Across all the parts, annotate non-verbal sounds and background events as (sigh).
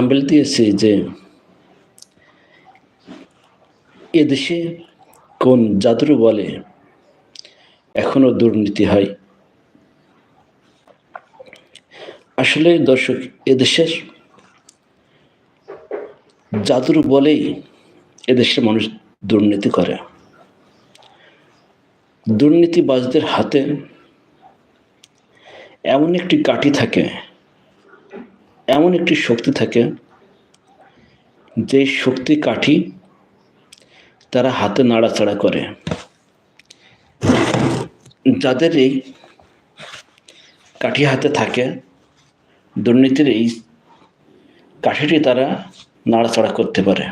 Thumbnail দিয়েছি যে এদেশে কোন জাদুর বলে এখনও দুর্নীতি হয়। আসলে দর্শক, এদেশের জাদুর বলেই এদেশের মানুষ দুর্নীতি করে। দুর্নীতিবাজদের হাতে এমন একটি কাঠি থাকে এমন একটি শক্তি থাকে যে শক্তি কাঠি তারা হাতে নাড়াচাড়া করে। যাদের এই কাঠি হাতে থাকে, দুর্নীতির এই কাঠিটি তারা নাড়াচাড়া করতে পারে।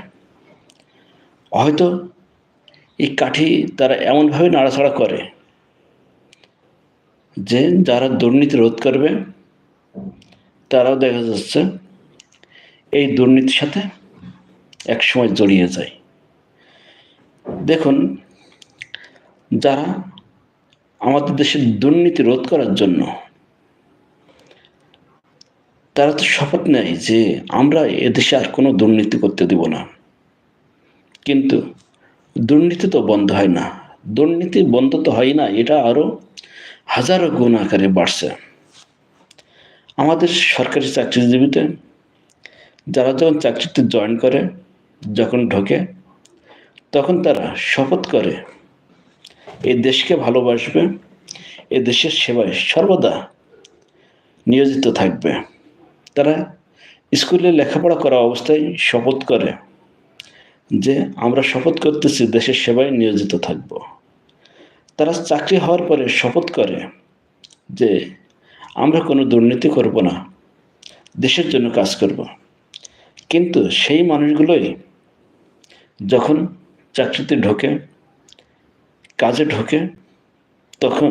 হয়তো এই কাঠি তারা এমনভাবে নাড়াচাড়া করে যে যারা দুর্নীতি রোধ করবে তারাও দেখা যাচ্ছে এই দুর্নীতির সাথে একসময় জড়িয়ে যায়। দেখুন, যারা আমাদের দেশের দুর্নীতি রোধ করার জন্য তারা তো শপথ নেয় যে আমরা এদেশে আর কোনো দুর্নীতি করতে দেব না। কিন্তু দুর্নীতি তো বন্ধ হয় না। দুর্নীতি বন্ধ তো হয় না, এটা আরও হাজারো গুণ আকারে বাড়ছে। আমাদের সরকারি চাকরিজীবীতে যারা যখন চাকরিতে জয়েন করে, যখন ঢোকে, তখন তারা শপথ করে, এই দেশকে ভালোবাসবে এ দেশের সেবায় সর্বদা নিয়োজিত থাকবে। তারা স্কুলে লেখাপড়া করা অবস্থায় শপথ করে যে, আমরা শপথ করতেছি, দেশের সেবায় নিয়োজিত থাকব। তারা চাকরি হওয়ার পরে শপথ করে যে আমরা কোনো দুর্নীতি করব না, দেশের জন্য কাজ করব। কিন্তু সেই মানুষগুলোই যখন চাকরিতে ঢোকে, কাজে ঢোকে, তখন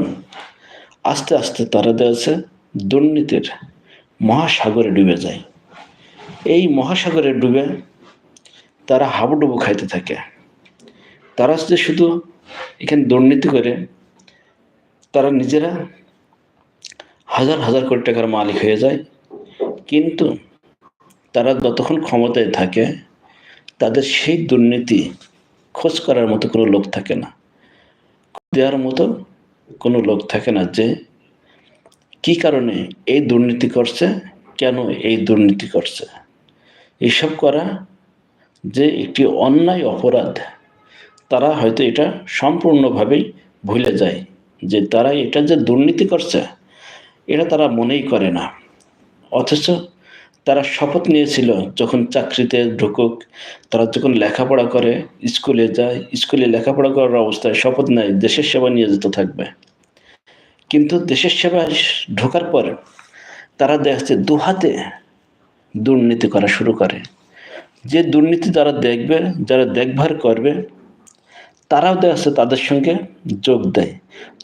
আস্তে আস্তে তারা দেওয়া দুর্নীতির মহাসাগরে ডুবে যায়। এই মহাসাগরে ডুবে তারা হাবুডুবু খাইতে থাকে। তারা যে শুধু এখানে দুর্নীতি করে, তারা নিজেরা হাজার হাজার কোটি টাকার মালিক হয়ে যায়। কিন্তু তারা যতক্ষণ ক্ষমতায় থাকে, তাদের সেই দুর্নীতি খোঁজ করার মতো কোনো লোক থাকে না। দেওয়ার মতো কোনো লোক থাকে না যে কি কারণে এই দুর্নীতি করছে, কেন এই দুর্নীতি করছে। এইসব করা যে একটি অন্যায় অপরাধ, তারা হয়তো এটা সম্পূর্ণভাবেই ভুলে যায় যে তারা এটা যে দুর্নীতি করছে এটা তারা মনেই করে না। অথচ তারা শপথ নিয়েছিল যখন চাকরিতে ঢুকুক, তারা যখন লেখাপড়া করে, স্কুলে যায়, স্কুলে লেখাপড়া করার অবস্থায় শপথ নেয়, দেশের সেবা নিয়োজিত থাকবে। কিন্তু দেশের সেবায় ঢোকার পর তারা দেখছে দুহাতে দুর্নীতি করা শুরু করে। যে দুর্নীতি যারা দেখবে, যারা দেখভার করবে তারাও দেখছে তাদের সঙ্গে যোগ দেয়।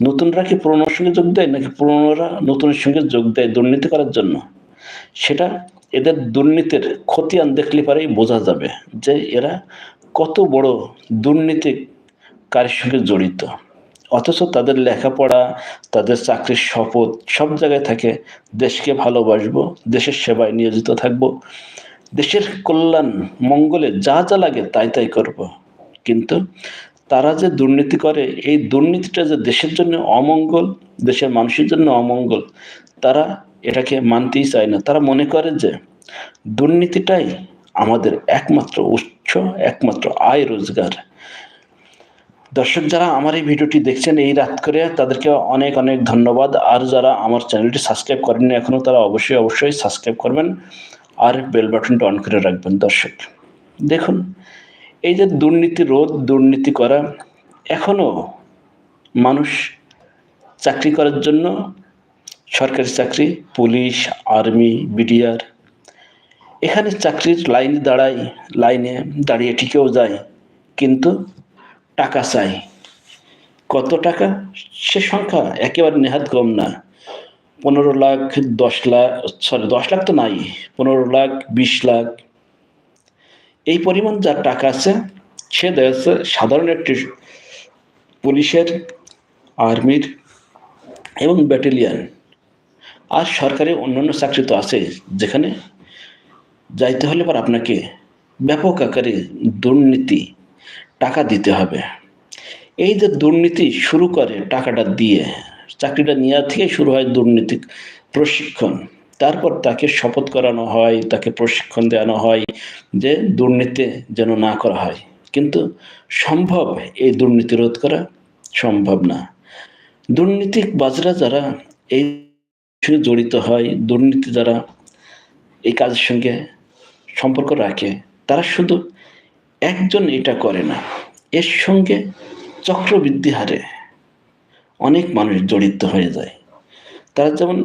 নতুনরা কি পুরনোর সঙ্গে যোগ দেয়, নাকি পুরনোরা নতুনের সঙ্গে যোগ দেয় দুর্নীতি করার জন্য? সেটা এদের দুর্নীতির খতিয়ান দেখলে পারেই বোঝা যাবে যে এরা কত বড় দুর্নীতিকারীর সঙ্গে জড়িত। অথচ তাদের লেখাপড়া, তাদের চাকরির শপথ সব জায়গায় থাকে। দেশকে ভালোবাসবো, দেশের সেবায় নিয়োজিত থাকব, দেশের কল্যাণ, মঙ্গলে যা যা লাগে তাই তাই করব। কিন্তু তারা যে দুর্নীতি করে, এই দুর্নীতিটা যে দেশের জন্য অমঙ্গল, দেশের মানুষের জন্য অমঙ্গল, তারা এটাকে মানতেই চায় না। তারা মনে করে যে দুর্নীতিটাই আমাদের একমাত্র উৎস, একমাত্র আয় রোজগার। দর্শক, যারা আমার এই ভিডিওটি দেখছেন এই রাত করে, তাদেরকে অনেক অনেক ধন্যবাদ। আর যারা আমার চ্যানেলটি সাবস্ক্রাইব করেননি এখনও, তারা অবশ্যই অবশ্যই সাবস্ক্রাইব করবেন। আর বেল বাটনটা অন করে রাখবেন দর্শক। দেখুন এই যে দুর্নীতি রোধ, দুর্নীতি করা এখনও মানুষ চাকরি করার জন্য সরকারি চাকরি, পুলিশ, আর্মি, বিডিআর, এখানে চাকরির লাইনে দাঁড়ায়, লাইনে দাঁড়িয়ে ঠিকেও যায়, কিন্তু টাকা চাই। কত টাকা? সে সংখ্যা একেবারে নেহাত কম না। পনেরো লাখ, দশ লাখ, সরি, দশ লাখ তো নাই, পনেরো লাখ, বিশ লাখ এই পরিমাণ যার টাকা আছে, সে দেখা সাধারণ একটি পুলিশের, আর্মির এবং ব্যাটালিয়ান আর সরকারি অন্যান্য চাকরি তো আছে যেখানে যাইতে হলে পর আপনাকে ব্যাপক আকারে দুর্নীতি টাকা দিতে হবে। এই যে দুর্নীতি শুরু করে টাকাটা দিয়ে, চাকরিটা নেওয়া থেকে শুরু হয় দুর্নীতি প্রশিক্ষণ। তারপর তাকে শপথ করানো হয়, তাকে প্রশিক্ষণ দেওয়ানো হয় যে দুর্নীতি যেন না করা হয়। কিন্তু সম্ভব এই দুর্নীতি রোধ করা? সম্ভব না। দুর্নীতি বাজরা যারা এই জড়িত হয়, দুর্নীতি যারা এই কাজের সঙ্গে সম্পর্ক রাখে, তারা শুধু একজন এটা করে না, এর সঙ্গে চক্রবৃদ্ধি হারে অনেক মানুষ জড়িত হয়ে যায়। তারা যেমন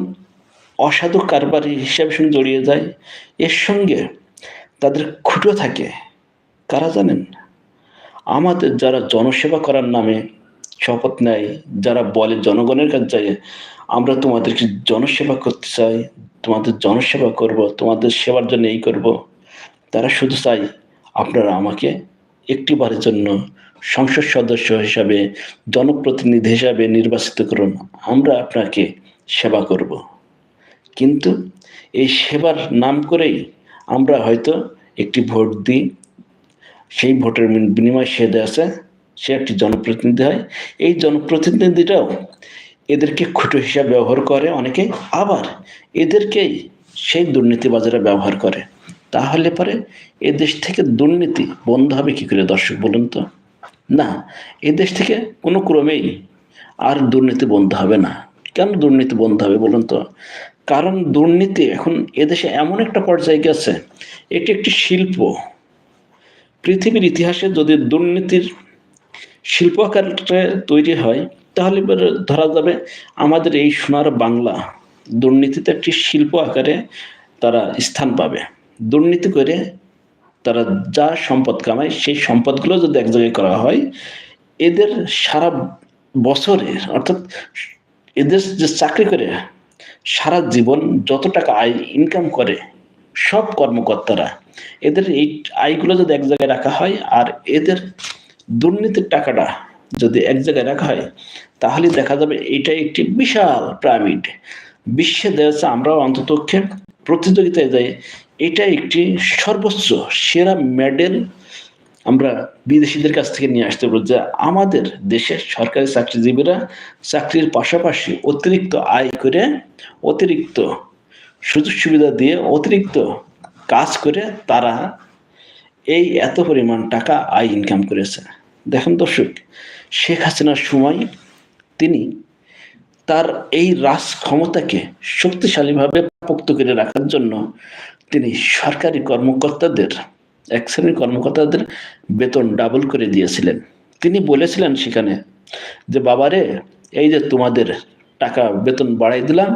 অসাধু কারবারি হিসাবে সঙ্গে জড়িয়ে যায়। এর সঙ্গে তাদের খুঁটো থাকে। কারা জানেন? আমাদের যারা জনসেবা করার নামে শপথ নেয়, যারা বলে জনগণের কাছে যায়, আমরা তোমাদেরকে জনসেবা করতে চাই, তোমাদের জনসেবা করব, তোমাদের সেবার জন্য এই করব। তারা শুধু চাই আপনারা আমাকে একটিবারের জন্য সংসদ সদস্য হিসাবে, জনপ্রতিনিধি হিসাবে নির্বাচিত করুন। আমরা আপনাকে সেবা করব। কিন্তু এই সেবার নাম করেই আমরা হয়তো একটি ভোট দিই। সেই ভোটের বিনিময়ে সে আছে, সে একটি জনপ্রতিনিধি হয়। এই জনপ্রতিনিধিটাও এদেরকে খুঁটো হিসাবে ব্যবহার করে, অনেকে আবার এদেরকেই সেই দুর্নীতিবাজারে ব্যবহার করে। তাহলে পরে এ দেশ থেকে দুর্নীতি বন্ধ হবে কী করে দর্শক বলুন তো? না এ দেশ থেকে কোনো ক্রমেই আর দুর্নীতি বন্ধ হবে না। কেন দুর্নীতি বন্ধ হবে বলুন তো? কারণ দুর্নীতি, এখন এদেশে এমন একটা পর্যায়ে গেছে, এটি একটি শিল্প। পৃথিবীর ইতিহাসে যদি দুর্নীতির শিল্প আকারে তৈরি হয়, তাহলে ধরা যাবে আমাদের এই সোনার বাংলা। দুর্নীতিতে একটি শিল্প আকারে তারা স্থান পাবে। দুর্নীতি করে তারা যা সম্পদ কামায়, সেই সম্পদগুলো যদি এক জায়গায় করা হয়, এদের সারা বছরের, অর্থাৎ এদের যে চাকরি করে সারা জীবন যত টাকা আয় ইনকাম করে, সব কর্মকর্তারা, এদের এই আয়গুলো যদি এক জায়গায় রাখা হয় আর এদের দুর্নীতির টাকাটা যদি এক জায়গায় রাখা হয়, তাহলে দেখা যাবে এটা একটি বিশাল প্রাইভেট বিশ্বে দেখা আমরাও অন্ততক্ষে প্রতিযোগিতায় যাই এটা একটি সর্বোচ্চ সেরা মেডেল আমরা বিদেশিদের কাছ থেকে নিয়ে আসতে পারব যে আমাদের দেশের সরকারি চাকরিজীবীরা চাকরির পাশাপাশি অতিরিক্ত আয় করে অতিরিক্ত সুযোগ সুবিধা দিয়ে অতিরিক্ত কাজ করে তারা এই এত পরিমাণ টাকা আয় ইনকাম করেছে। দেখেন দর্শক, শেখ হাসিনার সময় তিনি তার এই রাজ ক্ষমতাকে শক্তিশালীভাবে পোক্ত করে রাখার জন্য তিনি সরকারি কর্মকর্তাদের এক শ্রেণির কর্মকর্তাদের বেতন ডাবল করে দিয়েছিলেন। তিনি বলেছিলেন সেখানে যে, বাবারে, এই যে তোমাদের টাকা বেতন বাড়াই দিলাম,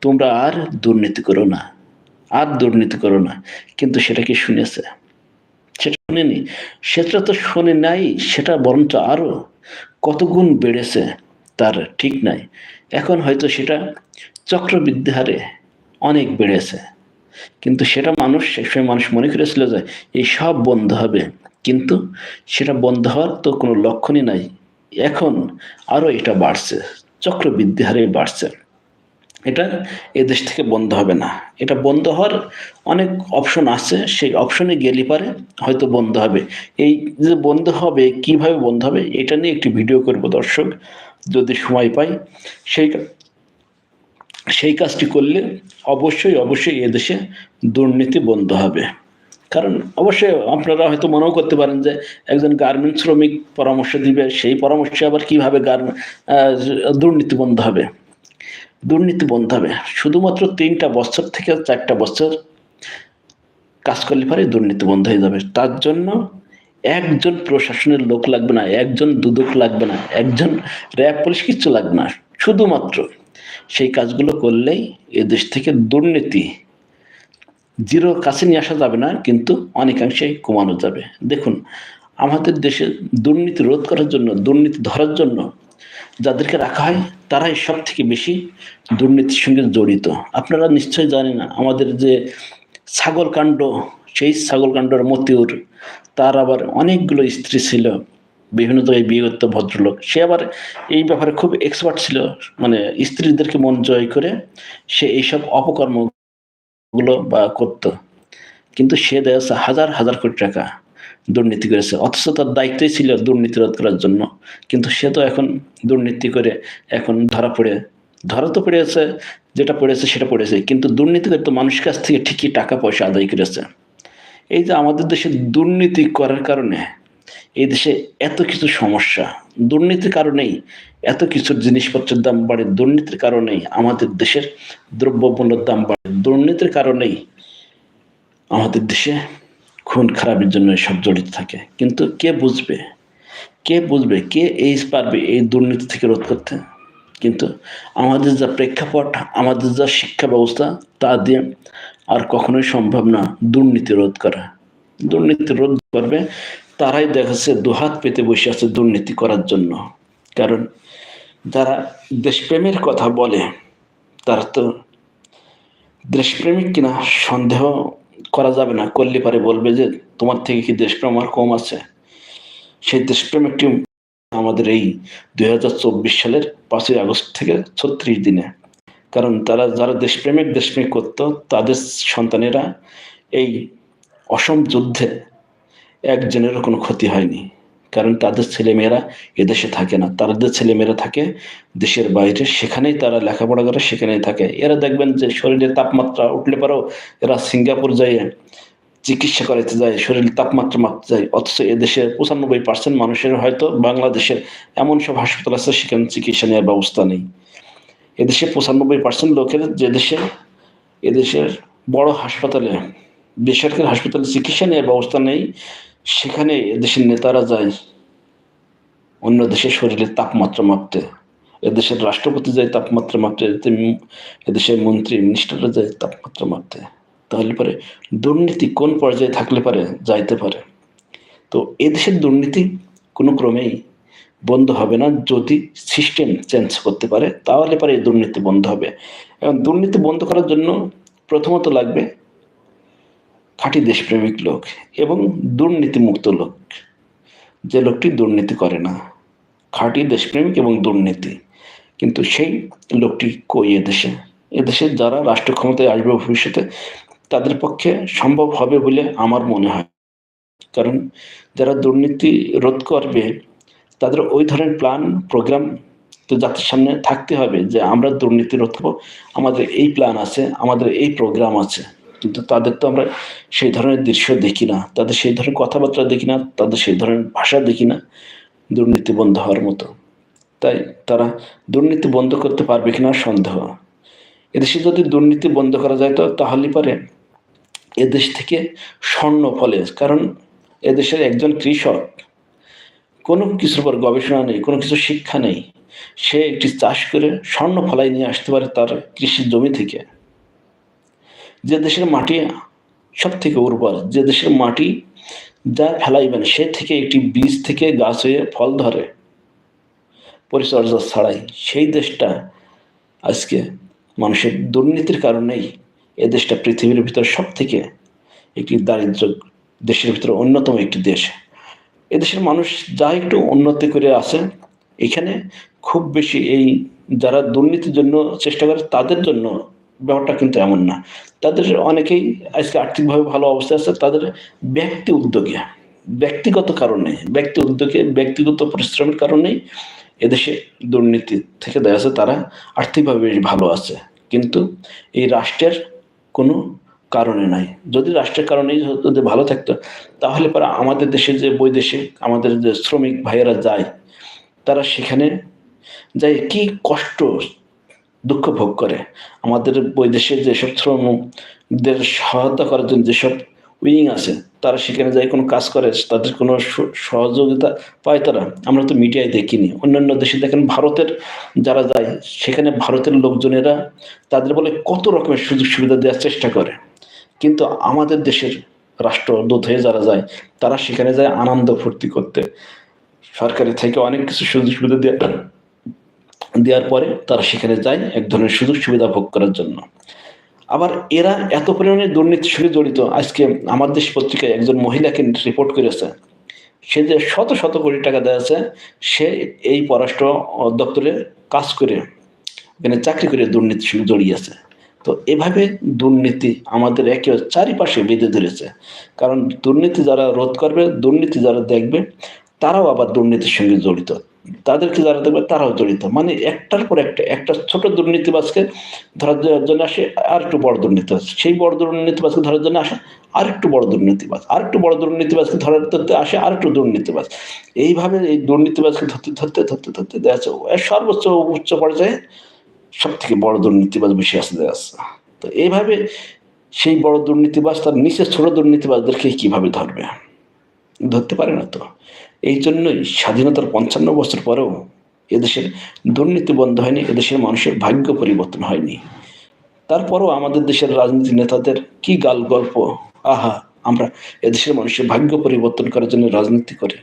তোমরা আর দুর্নীতি করো না, আর দুর্নীতি করো না। কিন্তু সেটা কি শুনেছে? সেটা শুনেনি। সেটা তো শোনে নাই, সেটা বরঞ্চ আরও কত গুণ বেড়েছে তার ঠিক নাই। এখন হয়তো সেটা চক্রবৃদ্ধি হারে অনেক বেড়েছে। কিন্তু সেটা মানুষ সেসময় মানুষ মনে করেছিল যে এই সব বন্ধ হবে। কিন্তু সেটা বন্ধ হওয়ার তো কোনো লক্ষণই নাই। এখন আরও এটা বাড়ছে, চক্রবৃদ্ধি হারে বাড়ছে। এটা এদেশ থেকে বন্ধ হবে না। এটা বন্ধ হওয়ার অনেক অপশন আছে, সেই অপশনে গেলে পারে, হয়তো বন্ধ হবে। এই যে বন্ধ হবে, কীভাবে বন্ধ হবে, এটা নিয়ে একটি ভিডিও করব দর্শক, যদি সময় পাই। সেই সেই কাজটি করলে অবশ্যই অবশ্যই এদেশে দুর্নীতি বন্ধ হবে। কারণ অবশ্যই আপনারা হয়তো মনেও করতে পারেন যে একজন গার্মেন্ট শ্রমিক পরামর্শ দিবে, সেই পরামর্শে আবার কীভাবে গার্মেন্ট দুর্নীতি বন্ধ হবে? দুর্নীতি বন্ধ হবে। শুধুমাত্র তিনটা বছর থেকে চারটা বছর কাজ করলে পারে দুর্নীতি বন্ধ হয়ে যাবে। তার জন্য একজন প্রশাসনের লোক লাগবে না, একজন দুদক লাগবে না, একজন র্যাব পুলিশ কিচ্ছু লাগবে না। শুধুমাত্র সেই কাজগুলো করলেই এ দেশ থেকে দুর্নীতি জিরো কাছে নিয়ে আসা যাবে না, কিন্তু অনেকাংশেই কমানো যাবে। দেখুন, আমাদের দেশে দুর্নীতি রোধ করার জন্য, দুর্নীতি ধরার জন্য যাদেরকে রাখা হয়, তারাই সব থেকে বেশি দুর্নীতির সঙ্গে জড়িত। আপনারা নিশ্চয়ই জানেন, আমাদের যে ছাগল কাণ্ড সেই ছাগল কাণ্ডর মতিউর, তার আবার অনেকগুলো স্ত্রী ছিল। বিভিন্ন জায়গায় বিয়ে করতো ভদ্রলোক। সে আবার এই ব্যাপারে খুব এক্সপার্ট ছিল। মানে স্ত্রীদেরকে মন জয় করে সে এইসব অপকর্মগুলো বা করত। কিন্তু সে দেয় হাজার হাজার কোটি টাকা দুর্নীতি করেছে। অথচ তার দায়িত্বই ছিল দুর্নীতি রোধ করার জন্য। কিন্তু সে তো এখন দুর্নীতি করে এখন ধরা পড়ে। ধরা তো পড়েছে, যেটা পড়েছে সেটা পড়েছে। কিন্তু দুর্নীতি করে তো মানুষের কাছ থেকে ঠিকই টাকা পয়সা আদায় করেছে। এই যে আমাদের দেশে দুর্নীতি করার কারণে এই দেশে এত কিছু সমস্যা। দুর্নীতির কারণেই এত কিছু জিনিসপত্রের দাম বাড়ে। দুর্নীতির কারণেই আমাদের দেশের দ্রব্যমূল্যের দাম বাড়ে। দুর্নীতির কারণেই আমাদের দেশে খুন খারাপের জন্য সব জড়িত থাকে। কিন্তু কে বুঝবে? কে বুঝবে? কে এই পারবে এই দুর্নীতি থেকে রোধ করতে? কিন্তু আমাদের যা প্রেক্ষাপট, আমাদের যা শিক্ষা ব্যবস্থা তা দিয়ে আর কখনোই সম্ভব না দুর্নীতি রোধ করা। দুর্নীতি রোধ করবে তারাই দেখাচ্ছে দুহাত পেতে বসে আছে দুর্নীতি করার জন্য। কারণ যারা দেশপ্রেমের কথা বলে, তারা তো দেশপ্রেমিক কিনা সন্দেহ করা যাবে না। করলে পারে বলবে যে, তোমার থেকে কি দেশপ্রেম আমার কম আছে? সেই দেশপ্রেম একটি আমাদের এই দুই হাজার চব্বিশ সালের পাঁচই আগস্ট থেকে ছত্রিশ দিনে। কারণ তারা যারা দেশপ্রেমিক দেশপ্রেমিক করতো, তাদের সন্তানেরা এই অসম যুদ্ধে একজনেরও কোনো ক্ষতি হয়নি। কারণ তাদের ছেলেমেয়েরা এদেশে থাকে না। তাদের ছেলেমেয়েরা থাকে দেশের বাইরে, সেখানেই তারা লেখাপড়া করে, সেখানেই থাকে। এরা দেখবেন যে শরীরের তাপমাত্রা উঠলে পরেও এরা সিঙ্গাপুর যায় চিকিৎসা করাইতে যায়, শরীরের তাপমাত্রা মাপতে যায়। অথচ এদেশে পঁচানব্বই পার্সেন্ট মানুষের হয়তো বাংলাদেশের এমন সব হাসপাতাল আছে সেখানে চিকিৎসা নেওয়ার ব্যবস্থা নেই। এদেশে পঁচানব্বই পার্সেন্ট লোকের যে দেশে, এদেশের বড় হাসপাতালে, বেসরকারি হাসপাতালে চিকিৎসা নেওয়ার ব্যবস্থা নেই। সেখানে এদেশের নেতারা যায়, অন্য দেশের শরীরের তাপমাত্রা মাপতে। এদেশের রাষ্ট্রপতি যায় তাপমাত্রা মাপতে এদেশের মন্ত্রী, মিনিস্টাররা যায় তাপমাত্রা মাপতে। তাহলে পরে দুর্নীতি কোন পর্যায়ে থাকলে পারে যাইতে পারে? তো এদেশের দুর্নীতি কোনো ক্রমেই বন্ধ হবে না। যদি সিস্টেম চেঞ্জ করতে পারে, তাহলে পরে এই দুর্নীতি বন্ধ হবে। এবং দুর্নীতি বন্ধ করার জন্য প্রথমত লাগবে খাঁটি দেশপ্রেমিক লোক এবং দুর্নীতিমুক্ত লোক। যে লোকটি দুর্নীতি করে না, খাঁটি দেশপ্রেমিক এবং দুর্নীতি। কিন্তু সেই লোকটি কই এদেশে এদেশে যারা রাষ্ট্র ক্ষমতায় আসবে ভবিষ্যতে, তাদের পক্ষে সম্ভব হবে বলে আমার মনে হয়। কারণ যারা দুর্নীতি রোধ করবে, তাদের ওই ধরনের প্ল্যান, প্রোগ্রাম তো জাতির সামনে থাকতে হবে যে আমরা দুর্নীতি রোধ আমাদের এই প্ল্যান আছে, আমাদের এই প্রোগ্রাম আছে। কিন্তু তাদের তো আমরা সেই ধরনের দৃশ্য দেখি না, তাদের সেই ধরনের কথাবার্তা দেখি না, তাদের সেই ধরনের ভাষা দেখি না, দুর্নীতি বন্ধ হওয়ার মতো। তাই তারা দুর্নীতি বন্ধ করতে পারবে কিনা সন্দেহ। এদেশে যদি দুর্নীতি বন্ধ করা যায় তো তাহলে পারে এদেশ থেকে স্বর্ণ ফলে, কারণ এদেশের একজন কৃষক, কোনো কিছুর উপর গবেষণা নেই, কোনো কিছু শিক্ষা নেই, সে একটি চাষ করে স্বর্ণ ফলাই নিয়ে আসতে পারে তার কৃষি জমি থেকে। যে দেশের মাটি সব থেকে উর্বর, যে দেশের মাটি যা ফেলাইবেন, সে থেকে একটি বীজ থেকে গাছ হয়ে ফল ধরে পরিচর্যা ছাড়াই। সেই দেশটা আজকে মানুষের দুর্নীতির কারণেই এ দেশটা পৃথিবীর ভিতর সব থেকে একটি দারিদ্র দেশের ভিতরে অন্যতম একটি দেশ। এদেশের মানুষ যা একটু উন্নতি করে আছে, এখানে খুব বেশি এই যারা দুর্নীতির জন্য চেষ্টা করে, তাদের জন্য ব্যাপারটা কিন্তু এমন না। তাদের অনেকেই আজকে আর্থিকভাবে ভালো অবস্থায় আছে, তাদের ব্যক্তি উদ্যোগে, ব্যক্তিগত কারণে, ব্যক্তি উদ্যোগে, ব্যক্তিগত পরিশ্রমের কারণেই এদেশে দুর্নীতি থেকে দেখা যাচ্ছে তারা আর্থিকভাবে বেশ ভালো আছে। কিন্তু এই রাষ্ট্রের কোনো কারণে নাই। যদি রাষ্ট্রের কারণেই যদি ভালো থাকতো, তাহলে পরে আমাদের দেশে যে বৈদেশিক, আমাদের যে শ্রমিক ভাইয়েরা যায়, তারা সেখানে যায় কি কষ্ট দুঃখ ভোগ করে। আমাদের বৈদেশে যেসব শ্রমদের সহায়তা করার জন্য যেসব উইং আছে, তারা সেখানে যাই কোনো কাজ করে, তাদের কোনো সহযোগিতা পায় তারা। আমরা তো মিডিয়ায় দেখিনি। অন্যান্য দেশে দেখেন ভারতের যারা যায়, সেখানে ভারতের লোকজনেরা তাদের বলে কত রকমের সুযোগ সুবিধা দেওয়ার চেষ্টা করে। কিন্তু আমাদের দেশের রাষ্ট্রদূত হয়ে যারা যায়, তারা সেখানে যায় আনন্দ ফুর্তি করতে। সরকারি থেকে অনেক কিছু সুযোগ সুবিধা দেওয়া দেওয়ার পরে তারা সেখানে যায় এক ধরনের সুযোগ সুবিধা ভোগ করার জন্য। আবার এরা এত পরিমাণে দুর্নীতির সঙ্গে জড়িত, আজকে আমার দেশ পত্রিকায় একজন মহিলাকে রিপোর্ট করেছে, সে যে শত শত কোটি টাকা দেওয়া আছে, সে এই পররাষ্ট্র দপ্তরে কাজ করে এখানে চাকরি করে দুর্নীতির সঙ্গে জড়িয়েছে তো এভাবে দুর্নীতি আমাদের একে চারিপাশে বেঁধে ধরেছে। কারণ দুর্নীতি যারা রোধ করবে, দুর্নীতি যারা দেখবে, তারাও আবার দুর্নীতির সঙ্গে জড়িত। তাদেরকে যারা দেখবে তারাও জড়িত। মানে একটার পর একটা একটা ছোট দুর্নীতিবাজকে ধরার জন্য আসে আর একটু বড় দুর্নীতিবাজ সেই বড় দুর্নীতিবাজকে ধরার জন্য আসে আর একটু বড় দুর্নীতিবাজ আর একটু বড় দুর্নীতিবাজকে ধরার ধরতে আসে আর একটু দুর্নীতিবাজ এইভাবে এই দুর্নীতিবাজকে ধরতে ধরতে ধরতে ধরতে যাচ্ছে এর সর্বোচ্চ উচ্চ পর্যায়ে সব থেকে বড় দুর্নীতিবাজ বেশি আসতে দেখা যাচ্ছে তো এইভাবে সেই বড় দুর্নীতিবাজ তার নিচের ছোট দুর্নীতিবাজদেরকে কীভাবে ধরবে? ধরতে পারে না তো। এই জন্যই স্বাধীনতার পঞ্চান্ন বছর পরেও এদেশের দুর্নীতি বন্ধ হয়নি, এদেশের মানুষের ভাগ্য পরিবর্তন হয়নি। তারপরও আমাদের দেশের রাজনীতি নেতাদের কি গাল গল্প আহা, আমরা এদেশের মানুষের ভাগ্য পরিবর্তন করার জন্য রাজনীতি করে।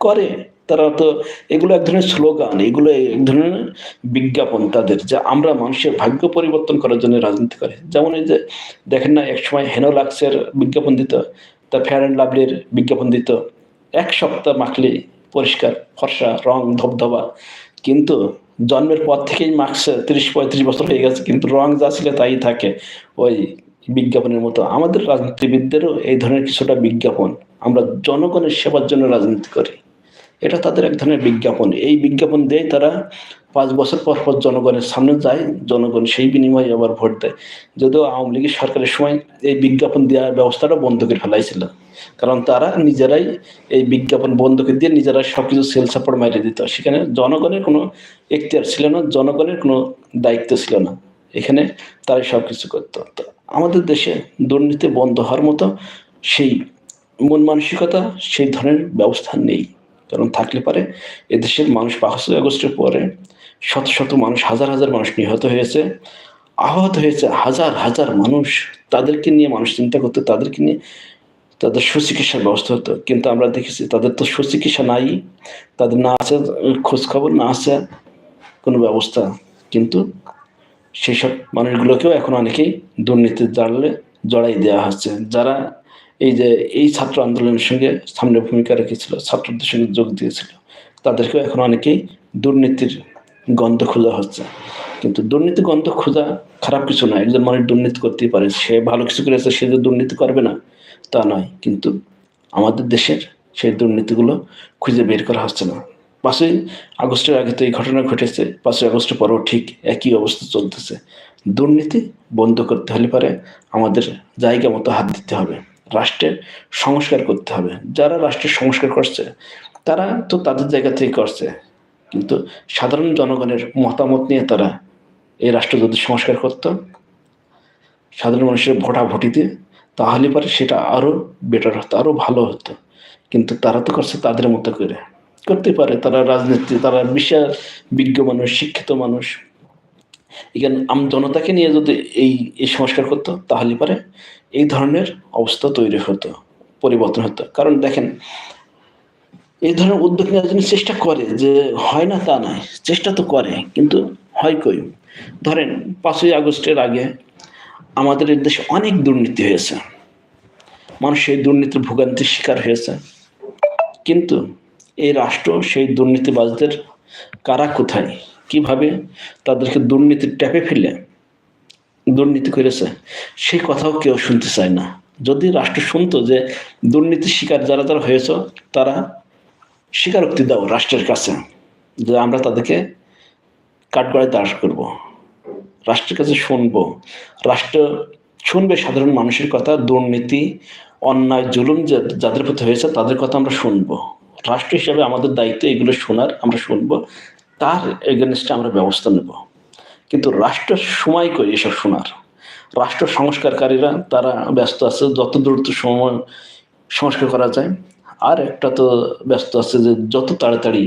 করে, তারা তো এগুলো এক ধরনের স্লোগান, এগুলো এক ধরনের বিজ্ঞাপন তাদের, যে আমরা মানুষের ভাগ্য পরিবর্তন করার জন্য রাজনীতি করে। যেমন এই যে, দেখেন না একসময় হেনোলাক্সের বিজ্ঞাপন দিত তা ফেয়ার অ্যান্ড লাভলির বিজ্ঞাপন দিত। এক সপ্তাহ মাখলে পরিষ্কার, ফর্সা, রং ধবধবা। কিন্তু জন্মের পর থেকেই মাখছে তিরিশ, পঁয়ত্রিশ বছর হয়ে গেছে। কিন্তু রং যা ছিল তাই থাকে ওই বিজ্ঞাপনের মতো। আমাদের রাজনীতিবিদদেরও এই ধরনের কিছুটা বিজ্ঞাপন। আমরা জনগণের সেবার জন্য রাজনীতি করি। এটা তাদের এক ধরনের বিজ্ঞাপন। এই বিজ্ঞাপন দিয়ে তারা পাঁচ বছর পর পর জনগণের সামনে যায়, জনগণ সেই বিনিময়ে আবার ভোট দেয়। যদিও আওয়ামী লীগের সরকারের সময় এই বিজ্ঞাপন দেওয়ার ব্যবস্থাটা বন্ধ করে ফেলাইছিল। কারণ তারা নিজেরাই এই বিজ্ঞাপন বন্ধ করে দিয়ে নিজেরাই সব কিছু সেল সাপোর্ট মারিয়ে দিত। সেখানে জনগণের কোনো এখতিয়ার ছিল না, জনগণের কোনো দায়িত্ব ছিল না। এখানে তারাই সব কিছু করতো আমাদের দেশে দুর্নীতি বন্ধ হওয়ার মতো সেই মন মানসিকতা, সেই ধরনের ব্যবস্থা নেই। কারণ থাকলে পারে এদেশের মানুষ পাঁচই আগস্টের পরে শত শত মানুষ, হাজার হাজার মানুষ নিহত হয়েছে, আহত হয়েছে হাজার হাজার মানুষ। তাদেরকে নিয়ে মানুষ চিন্তা করতো, তাদেরকে নিয়ে তাদের সুচিকিৎসার ব্যবস্থা হতো। কিন্তু আমরা দেখেছি তাদের তো সুচিকিৎসা নাই, তাদের না আছে খোঁজখবর, না আছে কোনো ব্যবস্থা। কিন্তু সেই সব মানুষগুলোকেও এখন অনেকেই দুর্নীতির জানলে জড়াই দেওয়া হচ্ছে। যারা এই যে এই ছাত্র আন্দোলনের সঙ্গে সামনে ভূমিকা রেখেছিল, ছাত্রদের সঙ্গে যোগ দিয়েছিল, তাদেরকেও এখন অনেকেই দুর্নীতির গন্ধ খোঁজা হচ্ছে। কিন্তু দুর্নীতি গন্ধ খোঁজা খারাপ কিছু না একজন মানুষ দুর্নীতি করতেই পারে। সে ভালো কিছু করেছে, সে যে দুর্নীতি করবে না, তা নয়। কিন্তু আমাদের দেশের সেই দুর্নীতিগুলো খুঁজে বের করা হচ্ছে না। পাঁচই আগস্টের আগে তো এই ঘটনা ঘটেছে। পাঁচই আগস্টের পরেও ঠিক একই অবস্থা চলতেছে। দুর্নীতি বন্ধ করতে হলে পারে আমাদের জায়গা মতো হাত দিতে হবে। রাষ্ট্রের সংস্কার করতে হবে। যারা রাষ্ট্রের সংস্কার করছে, তারা তো তাদের জায়গা থেকে করছে। কিন্তু সাধারণ জনগণের মতামত নিয়ে তারা এই রাষ্ট্র যদি সংস্কার করত। সাধারণ মানুষের ভোটাভুটিতে তাহলে পরে সেটা আরও বেটার হতো আরও ভালো হতো। কিন্তু তারা তো করছে তাদের মতো করে। করতে পারে, তারা রাজনীতি, তারা বিশাল বিজ্ঞ মানুষ, শিক্ষিত মানুষ। এখানে আম জনতাকে নিয়ে যদি এই এই সংস্কার করতো, তাহলে পরে এই ধরনের অবস্থা তৈরি হতো, পরিবর্তন হতো। কারণ দেখেন এই ধরনের উদ্যোগ নেওয়ার জন্য চেষ্টা করে যে হয় না তা নয়, চেষ্টা তো করে, কিন্তু হয় কই? ধরেন পাঁচই আগস্টের আগে আমাদের দেশে অনেক দুর্নীতি হয়েছে। মানুষ সেই দুর্নীতির ভোগান্তির শিকার হয়েছে। কিন্তু এই রাষ্ট্র সেই দুর্নীতিবাজদের কারা কোথায়? কীভাবে তাদেরকে দুর্নীতির ট্যাপে ফেলে দুর্নীতি করেছে? সেই কথাও কেউ শুনতে চায় না। যদি রাষ্ট্র শুনতো যে দুর্নীতির শিকার যারা যারা হয়েছ, তারা স্বীকারোক্তি দাও রাষ্ট্রের কাছে যে আমরা তাদেরকে কাঠগড়ায় দাঁড় করব। রাষ্ট্রের কাছে শুনব। রাষ্ট্র শুনবে সাধারণ মানুষের কথা, দুর্নীতি, অন্যায়, জুলুম যে যাদের প্রতি হয়েছে তাদের কথা আমরা শুনব। রাষ্ট্র হিসাবে আমাদের দায়িত্ব এগুলো শোনার আমরা শুনব, তার এগেনস্টে আমরা ব্যবস্থা নেব। কিন্তু রাষ্ট্র সময় করি এসব শোনার? রাষ্ট্র সংস্কারকারীরা তারা ব্যস্ত আছে, যত দ্রুত সময় সংস্কার করা যায় আর একটা তো ব্যস্ত আছে যে যত তাড়াতাড়ি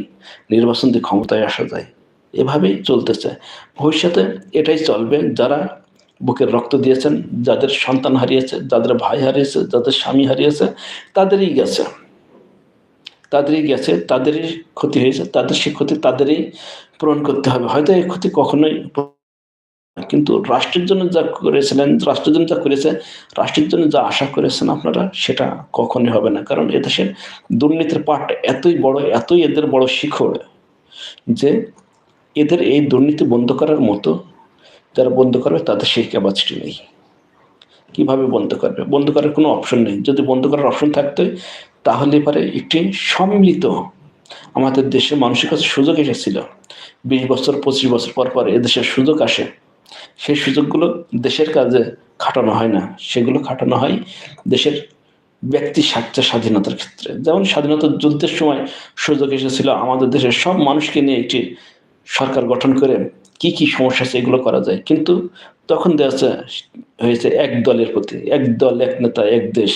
নির্বাচন দিয়ে ক্ষমতায় আসা যায়, এভাবেই চলতেছে। ভবিষ্যতে এটাই চলবে, যারা বুকের রক্ত দিয়েছেন, যাদের সন্তান হারিয়েছে, যাদের ভাই হারিয়েছে, যাদের স্বামী হারিয়েছে, তাদেরই গেছে। তাদেরই গেছে, তাদেরই ক্ষতি হয়েছে, তাদের সে ক্ষতি তাদেরই পূরণ করতে হবে। হয়তো এই ক্ষতি কখনোই কিন্তু রাষ্ট্রের জন্য যা করেছিলেন, রাষ্ট্রের জন্য যা করেছে রাষ্ট্রের জন্য যা আশা করেছেন আপনারা, সেটা কখনোই হবে না। কারণ এদেশের দুর্নীতির পাঠ এতই বড়, এতই এদের বড় শিখর যে এদের এই দুর্নীতি বন্ধ করার মতো যারা বন্ধ করবে, তাদের সেই ক্যাপাসিটি নেই। কীভাবে বন্ধ করবে? বন্ধ করার কোনো অপশন নেই। যদি বন্ধ করার অপশন থাকতো, তাহলে পরে একটি সম্মিলিত আমাদের দেশের মানুষের কাছে সুযোগ এসেছিল। বিশ বছর, পঁচিশ বছর পর পর এদেশের সুযোগ আসে। সেই সুযোগগুলো দেশের কাজে খাটানো হয় না। সেগুলো খাটানো হয় দেশের ব্যক্তি স্বার্থ, স্বাধীনতার ক্ষেত্রে। যেমন স্বাধীনতা যুদ্ধের সময় সুযোগ এসেছিল, আমাদের দেশের সব মানুষকে নিয়ে একটি সরকার গঠন করে কি কি সমস্যা আছে এগুলো করা যায়। কিন্তু তখন যাচ্ছে হয়েছে এক দলের প্রতি, এক দল, এক নেতা, এক দেশ।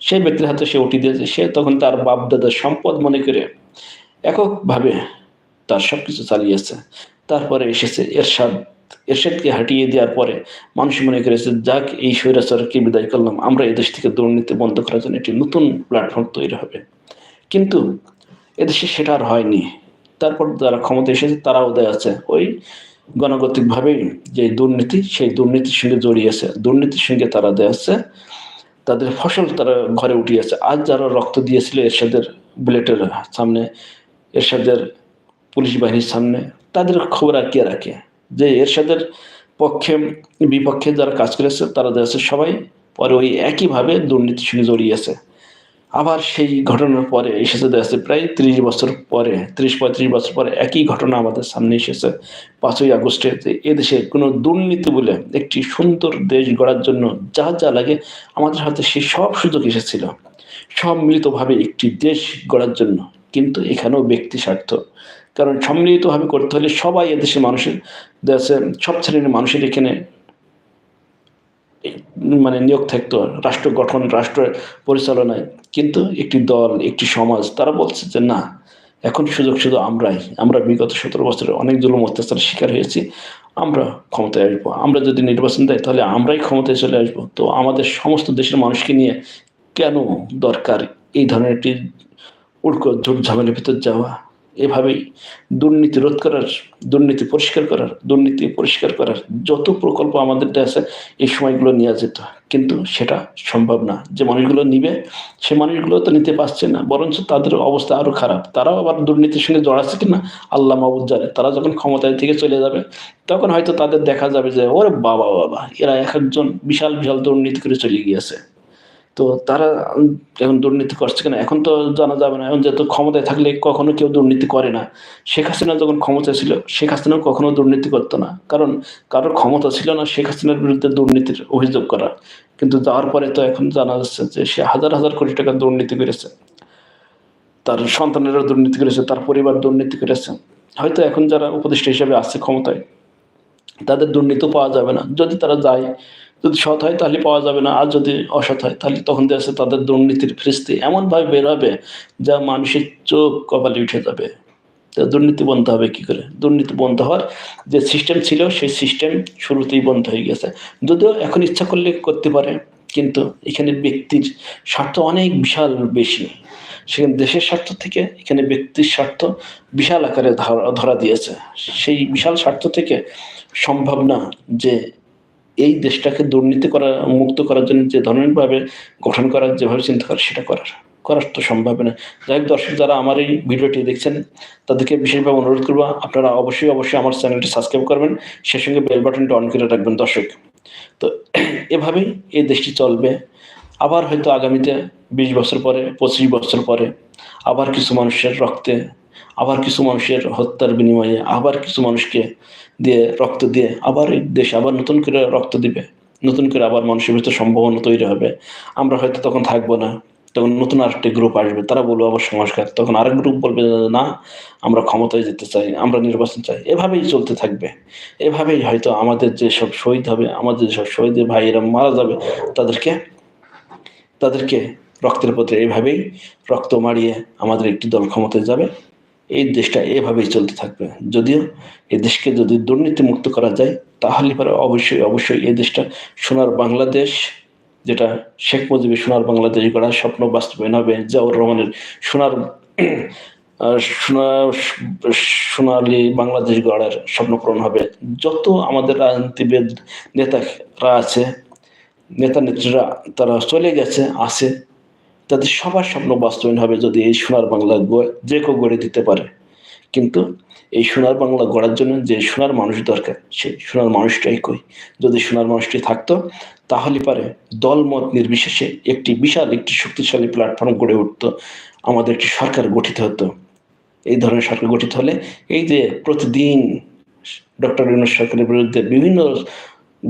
সেই ব্যক্তির হাতে সে উঠি দিয়েছে, সে তখন তার বাপ দাদার সম্পদ মনে করে এককভাবে তার সব কিছু চালিয়েছে। তারপরে এসেছে এরশাদ। এরশাদকে হাঁটিয়ে দেওয়ার পরে মানুষ মনে করেছে, যাক, এই স্বৈরাচারকে বিদায় করলাম। আমরা এদেশ থেকে দুর্নীতি বন্ধ করার জন্য একটি নতুন প্ল্যাটফর্ম তৈরি হবে। কিন্তু এদেশে সেটা আর হয়নি। তারপর যারা ক্ষমতা এসেছে, তারাও দেয় আছে ওই গণগতিকভাবে যে দুর্নীতি, সেই দুর্নীতির সঙ্গে জড়িয়েছে দুর্নীতির সঙ্গে তারা দেয় আছে তাদের ফসল তারা ঘরে উঠিয়েছে আজ যারা রক্ত দিয়েছিল এরশাদের বুলেটের সামনে, এরশাদের পুলিশ বাহিনীর সামনে, তাদের খবর আর কে রাখে? যে এরশাদের পক্ষে, বিপক্ষে যারা কাজ করেছে, তারা দেশে সবাই পরে ওই একইভাবে দুর্নীতির সঙ্গে জড়িয়েছে আবার সেই ঘটনার পরে এসেছে দেশে প্রায় ত্রিশ বছর পরে, ত্রিশ পঁয়ত্রিশ বছর পরে একই ঘটনা আমাদের সামনে এসেছে। পাঁচই আগস্টে যে এদেশে কোনো দুর্নীতি বলে একটি সুন্দর দেশ গড়ার জন্য যা যা লাগে আমাদের হাতে সেই সব সুযোগ এসেছিল। সম্মিলিতভাবে একটি দেশ গড়ার জন্য। কিন্তু এখানেও ব্যক্তি স্বার্থ। কারণ সম্মিলিতভাবে করতে হলে সবাই এদেশের মানুষের, দেশে সব শ্রেণির মানুষের এখানে মানে নিয়োগ থাকতো, রাষ্ট্র গঠন, রাষ্ট্র পরিচালনায়। কিন্তু একটি দল, একটি সমাজ, তারা বলছে যে না, এখন সুযোগ শুধু আমরাই, আমরা বিগত সতেরো বছরে অনেক জুলুম, অত্যাচারের শিকার হয়েছি, আমরা ক্ষমতায় আসব। আমরা যদি নির্বাচন দেয়, তাহলে আমরাই ক্ষমতায় চলে আসব। তো আমাদের সমস্ত দেশের মানুষকে নিয়ে কেন দরকার এই ধরনের একটি উড়কো ঝুট ঝামেলার ভিতর যাওয়া? এভাবেই দুর্নীতি রোধ করার, দুর্নীতি পরিষ্কার করার, দুর্নীতি পরিষ্কার করার যত প্রকল্প আমাদের আছে, এই সময়গুলো নেওয়া যেত। কিন্তু সেটা সম্ভব না। যে মানুষগুলো নিবে, সে মানুষগুলো তো নিতে পারছে না। বরঞ্চ তাদের অবস্থা আরও খারাপ। তারাও আবার দুর্নীতির সঙ্গে জড়াচ্ছে কিনা, আল্লাহ মাহবুদ জানে। তারা যখন ক্ষমতায় থেকে চলে যাবে, তখন হয়তো তাদের দেখা যাবে যে, ওরে বাবা বাবা, এরা এক একজন বিশাল বিশাল দুর্নীতি করে চলে গিয়েছে। তো তারা এখন দুর্নীতি করছে কিনা? এখন তো জানা যাবে না। এখন যেহেতু ক্ষমতায় থাকলে কখনো কেউ দুর্নীতি করে না। শেখ হাসিনা যখন ক্ষমতা ছিল, শেখ হাসিনাও কখনো দুর্নীতি করতো না। কারণ কারোর ক্ষমতা ছিল না শেখ হাসিনার বিরুদ্ধে দুর্নীতির অভিযোগ করা। কিন্তু যাওয়ার পরে তো এখন জানা যাচ্ছে যে সে হাজার হাজার কোটি টাকা দুর্নীতি করেছে। তার সন্তানেরা দুর্নীতি করেছে, তার পরিবার দুর্নীতি করেছে। হয়তো এখন যারা উপদেষ্টা হিসেবে আছে ক্ষমতায়, তাদের দুর্নীতি পাওয়া যাবে না। যদি তারা যায় যদি সৎ হয় তাহলে পাওয়া যাবে না, আর যদি অসৎ হয় তাহলে তখন দেখছে তাদের দুর্নীতির ফ্রিস্তি এমনভাবে বের হবে যা মানুষের চোখ কপালে উঠে যাবে। দুর্নীতি বন্ধ হবে কি করে? দুর্নীতি বন্ধ হওয়ার যে সিস্টেম ছিল, সেই সিস্টেম শুরুতেই বন্ধ হয়ে গেছে। যদিও এখন ইচ্ছা করলে করতে পারে, কিন্তু এখানে ব্যক্তির স্বার্থ অনেক বিশাল বেশি। সেখানে দেশের স্বার্থ থেকে এখানে ব্যক্তির স্বার্থ বিশাল আকারে ধরা দিয়েছে। সেই বিশাল স্বার্থ থেকে সম্ভব না যে এই দেশটাকে দুর্নীতি করা, মুক্ত করার জন্য যে ধরনেরভাবে গঠন করার, যেভাবে চিন্তা করে সেটা করার। করার তো সম্ভব না। যাই হোক, দর্শক যারা আমার এই ভিডিওটি দেখছেন, তাদেরকে বিশেষভাবে অনুরোধ করব, আপনারা অবশ্যই অবশ্যই আমার চ্যানেলটি সাবস্ক্রাইব করবেন, সেই সঙ্গে বেল বাটনটি অন করে রাখবেন, দর্শক। তো (clears throat) এভাবেই এই দেশটি চলবে। আবার হয়তো আগামীতে বিশ বছর পরে, পঁচিশ বছর পরে, আবার কিছু মানুষের রক্তে আবার কিছু মানুষের হত্যার বিনিময়ে আবার কিছু মানুষকে দিয়ে রক্ত দিয়ে আবার এই দেশে আবার নতুন করে রক্ত দিবে। নতুন করে আবার মানুষের ভিতরে সম্ভাবনা তৈরি হবে। আমরা হয়তো তখন থাকব না। তখন নতুন আরেকটি গ্রুপ আসবে। তারা বলবে আবার সংস্কার তখন আরেক গ্রুপ বলবে, না, আমরা ক্ষমতায় যেতে চাই, আমরা নির্বাচন চাই। এভাবেই চলতে থাকবে। এভাবেই হয়তো আমাদের যে সব শহীদ হবে, আমাদের যেসব শহীদের ভাইয়েরা মারা যাবে, তাদেরকে তাদেরকে রক্তের পথে এইভাবেই রক্ত মারিয়ে আমাদের একটি দল ক্ষমতায় যাবে। এই দেশটা এভাবেই চলতে থাকবে। যদিও এই দেশকে যদি দুর্নীতি মুক্ত করা যায়, তাহলে পরে অবশ্যই অবশ্যই এই দেশটা সোনার বাংলাদেশ, যেটা শেখ মুজিবের সোনার বাংলাদেশ গড়ার স্বপ্ন বাস্তবায়ন হবে, জিয়াউর রহমানের সোনার সোনালি বাংলাদেশ গড়ার স্বপ্ন পূরণ হবে। যত আমাদের রাজনীতিবিদ নেতারা আছে নেতা নেত্রীরা তারা চলে গেছে, আছে। তাদের সবার স্বপ্ন বাস্তবায়ন হবে যদি এই সোনার বাংলা যে কেউ গড়ে দিতে পারে। কিন্তু এই সোনার বাংলা গড়ার জন্য যে সোনার মানুষ দরকার, সেই সোনার মানুষটাই কই? যদি সোনার মানুষটি থাকতো, তাহলে পারে দলমত নির্বিশেষে একটি বিশাল, একটি শক্তিশালী প্ল্যাটফর্ম গড়ে উঠতো, আমাদের একটি সরকার গঠিত হতো। এই ধরনের সরকার গঠিত হলে এই যে প্রতিদিন ডক্টর সরকারের বিরুদ্ধে বিভিন্ন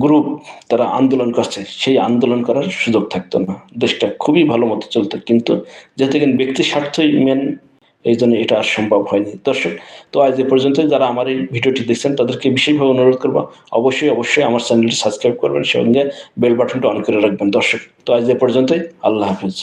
গ্রুপ তারা আন্দোলন করছে, সেই আন্দোলন করার সুযোগ থাকতো না। দেশটা খুবই ভালো মতো চলতো, কিন্তু যেহেতু ব্যক্তি স্বার্থই মেন এই জন্য এটা আর সম্ভব হয়নি। দর্শক, তো আজ এ পর্যন্ত যারা আমার এই ভিডিওটি দেখছেন, তাদেরকে বিশেষভাবে অনুরোধ করব, অবশ্যই অবশ্যই আমার চ্যানেলটি সাবস্ক্রাইব করবেন, সঙ্গে বেল বাটনটা অন করে রাখবেন। দর্শক, তো আজ এ পর্যন্তই, আল্লাহ হাফিজ।